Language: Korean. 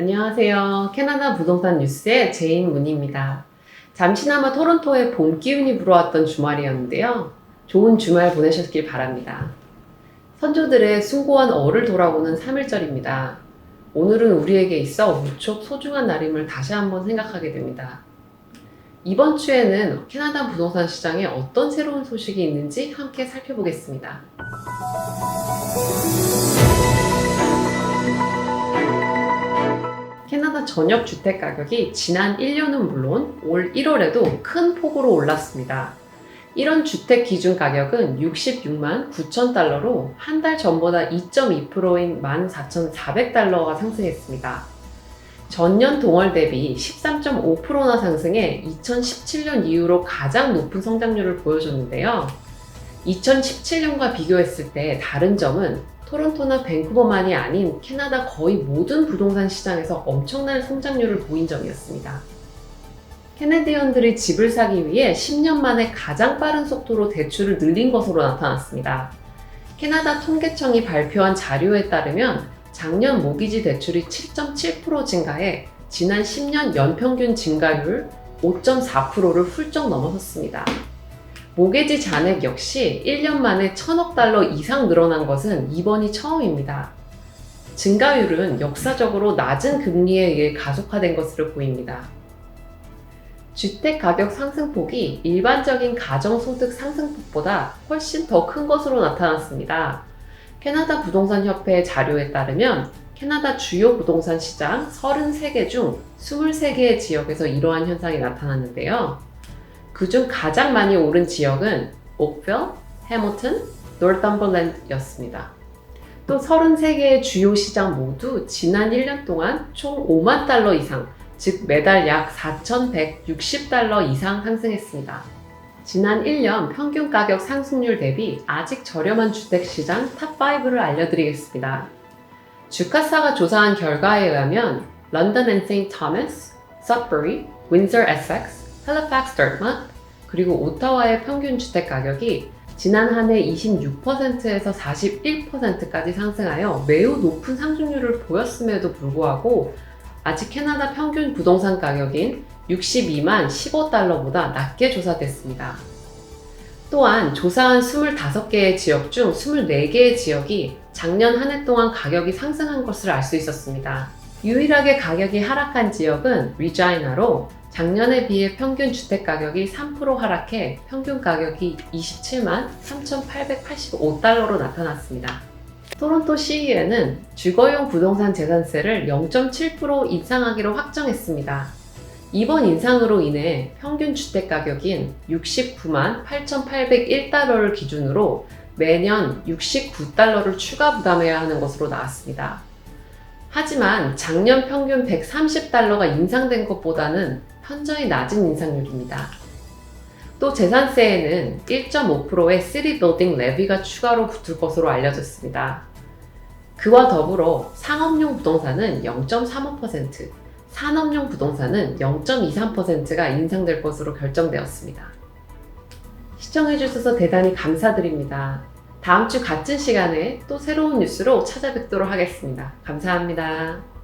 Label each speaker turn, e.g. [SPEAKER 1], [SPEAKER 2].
[SPEAKER 1] 안녕하세요. 캐나다 부동산 뉴스의 제인 문입니다. 잠시나마 토론토에 봄 기운이 불어왔던 주말이었는데요. 좋은 주말 보내셨길 바랍니다. 선조들의 숭고한 어를 돌아보는 3일절입니다. 오늘은 우리에게 있어 무척 소중한 날임을 다시 한번 생각하게 됩니다. 이번 주에는 캐나다 부동산 시장에 어떤 새로운 소식이 있는지 함께 살펴보겠습니다. 전역 주택 가격이 지난 1년은 물론 올 1월에도 큰 폭으로 올랐습니다. 이런 주택 기준 가격은 66만 9천 달러로 한 달 전보다 2.2%인 14,400달러가 상승했습니다. 전년 동월 대비 13.5%나 상승해 2017년 이후로 가장 높은 성장률을 보여줬는데요. 2017년과 비교했을 때 다른 점은 토론토나 밴쿠버만이 아닌 캐나다 거의 모든 부동산 시장에서 엄청난 성장률을 보인 점이었습니다. 캐네디언들이 집을 사기 위해 10년 만에 가장 빠른 속도로 대출을 늘린 것으로 나타났습니다. 캐나다 통계청이 발표한 자료에 따르면 작년 모기지 대출이 7.7% 증가해 지난 10년 연평균 증가율 5.4%를 훌쩍 넘어섰습니다. 모기지 잔액 역시 1년 만에 1000억 달러 이상 늘어난 것은 이번이 처음입니다. 증가율은 역사적으로 낮은 금리에 의해 가속화된 것으로 보입니다. 주택 가격 상승폭이 일반적인 가정소득 상승폭보다 훨씬 더 큰 것으로 나타났습니다. 캐나다 부동산 협회의 자료에 따르면 캐나다 주요 부동산 시장 33개 중 23개의 지역에서 이러한 현상이 나타났는데요. 그중 가장 많이 오른 지역은 옥빌, 해머튼, 노르텀버랜드였습니다. 또 33개의 주요 시장 모두 지난 1년 동안 총 5만 달러 이상, 즉 매달 약 4,160달러 이상 상승했습니다. 지난 1년 평균 가격 상승률 대비 아직 저렴한 주택 시장 탑5를 알려드리겠습니다. 주카사가 조사한 결과에 의하면 런던 앤 세인트 토머스, 서버리, 윈서 에섹스, 헬리팍스 더트먼, 그리고 오타와의 평균 주택 가격이 지난 한 해 26%에서 41%까지 상승하여 매우 높은 상승률을 보였음에도 불구하고 아직 캐나다 평균 부동산 가격인 62만 15달러보다 낮게 조사됐습니다. 또한 조사한 25개의 지역 중 24개의 지역이 작년 한 해 동안 가격이 상승한 것을 알 수 있었습니다. 유일하게 가격이 하락한 지역은 리자이나로 작년에 비해 평균 주택 가격이 3% 하락해 평균 가격이 27만 3,885달러로 나타났습니다. 토론토 시의회는 주거용 부동산 재산세를 0.7% 인상하기로 확정했습니다. 이번 인상으로 인해 평균 주택 가격인 69만 8,801달러를 기준으로 매년 69달러를 추가 부담해야 하는 것으로 나왔습니다. 하지만 작년 평균 130달러가 인상된 것보다는 현저히 낮은 인상률입니다. 또 재산세에는 1.5%의 3빌딩 레비가 추가로 붙을 것으로 알려졌습니다. 그와 더불어 상업용 부동산은 0.35%, 산업용 부동산은 0.23%가 인상될 것으로 결정되었습니다. 시청해주셔서 대단히 감사드립니다. 다음 주 같은 시간에 또 새로운 뉴스로 찾아뵙도록 하겠습니다. 감사합니다.